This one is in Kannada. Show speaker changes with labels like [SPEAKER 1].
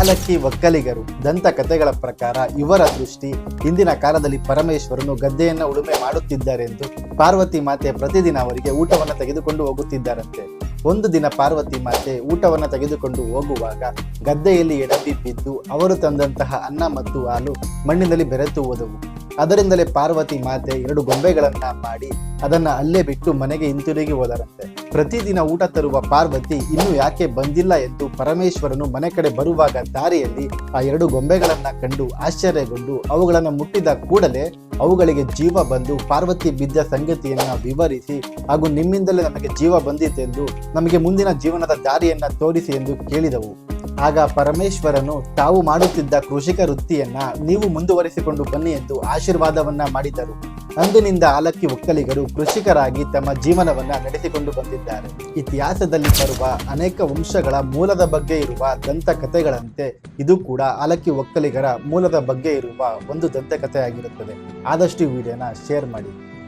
[SPEAKER 1] ಆಲಕ್ಕಿ ಒಕ್ಕಲಿಗರು ದಂತಕಥೆಗಳ ಪ್ರಕಾರ ಇವರ ದೃಷ್ಟಿ ಹಿಂದಿನ ಕಾಲದಲ್ಲಿ ಪರಮೇಶ್ವರನು ಗದ್ದೆಯನ್ನು ಉಳುಮೆ ಮಾಡುತ್ತಿದ್ದಾರೆ ಎಂದು ಪಾರ್ವತಿ ಮಾತೆ ಪ್ರತಿದಿನ ಅವರಿಗೆ ಊಟವನ್ನು ತೆಗೆದುಕೊಂಡು ಹೋಗುತ್ತಿದ್ದಾರಂತೆ. ಒಂದು ದಿನ ಪಾರ್ವತಿ ಮಾತೆ ಊಟವನ್ನು ತೆಗೆದುಕೊಂಡು ಹೋಗುವಾಗ ಗದ್ದೆಯಲ್ಲಿ ಎಡವಿ ಬಿದ್ದು ಅವರು ತಂದಂತಹ ಅನ್ನ ಮತ್ತು ಹಾಲು ಮಣ್ಣಿನಲ್ಲಿ ಬೆರೆತು ಹೋದವು. ಅದರಿಂದಲೇ ಪಾರ್ವತಿ ಮಾತೆ ಎರಡು ಗೊಂಬೆಗಳನ್ನ ಮಾಡಿ ಅದನ್ನು ಅಲ್ಲೇ ಬಿಟ್ಟು ಮನೆಗೆ ಹಿಂತಿರುಗಿ ಹೋದರಂತೆ. ಪ್ರತಿದಿನ ಊಟ ತರುವ ಪಾರ್ವತಿ ಇನ್ನು ಯಾಕೆ ಬಂದಿಲ್ಲ ಎಂದು ಪರಮೇಶ್ವರನು ಮನೆ ಕಡೆ ಬರುವಾಗ ದಾರಿಯಲ್ಲಿ ಆ ಎರಡು ಗೊಂಬೆಗಳನ್ನ ಕಂಡು ಆಶ್ಚರ್ಯಗೊಂಡು ಅವುಗಳನ್ನು ಮುಟ್ಟಿದ ಕೂಡಲೇ ಅವುಗಳಿಗೆ ಜೀವ ಬಂದು ಪಾರ್ವತಿ ಬಿದ್ದ ಸಂಗತಿಯನ್ನ ವಿವರಿಸಿ ಹಾಗೂ ನಿಮ್ಮಿಂದಲೇ ನಮಗೆ ಜೀವ ಬಂದಿತೆಂದು ನಮಗೆ ಮುಂದಿನ ಜೀವನದ ದಾರಿಯನ್ನ ತೋರಿಸಿ ಎಂದು ಕೇಳಿದವು. ಆಗ ಪರಮೇಶ್ವರನು ತಾವು ಮಾಡುತ್ತಿದ್ದ ಕೃಷಿಕ ವೃತ್ತಿಯನ್ನ ನೀವು ಮುಂದುವರಿಸಿಕೊಂಡು ಬನ್ನಿ ಎಂದು ಆಶೀರ್ವಾದವನ್ನ ಮಾಡಿದರು. ಅಂದಿನಿಂದ ಆಲಕ್ಕಿ ಒಕ್ಕಲಿಗರು ಕೃಷಿಕರಾಗಿ ತಮ್ಮ ಜೀವನವನ್ನ ನಡೆಸಿಕೊಂಡು ಬಂದಿದ್ದಾರೆ. ಇತಿಹಾಸದಲ್ಲಿ ಬರುವ ಅನೇಕ ವಂಶಗಳ ಮೂಲದ ಬಗ್ಗೆ ಇರುವ ದಂತಕಥೆಗಳಂತೆ ಇದು ಕೂಡ ಆಲಕ್ಕಿ ಒಕ್ಕಲಿಗರ ಮೂಲದ ಬಗ್ಗೆ ಇರುವ ಒಂದು ದಂತಕಥೆಯಾಗಿರುತ್ತದೆ. ಆದಷ್ಟು ವಿಡಿಯೋನ ಶೇರ್ ಮಾಡಿ.